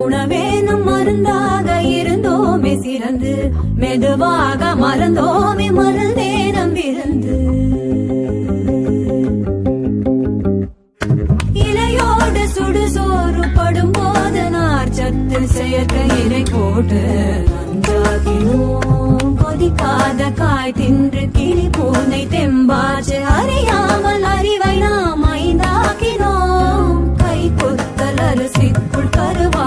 உணவேனும் மருந்தாக இருந்தோமே சிறந்து மெதுவாக மறந்தோமே மருந்தே நம்பிருந்து இலையோடு சுடு சோறு படும் போது நார்ச்சத்து செயற்கை இலை போட்டு நன்றாகினோம். கொதிக்காத காய் தின்று கிளி பூனை தெம்பாச்சு அறியாமல் அறிவை நாம் ஐந்தாக்கினோம். கை கொத்தல் அரசிக்குள் கருவா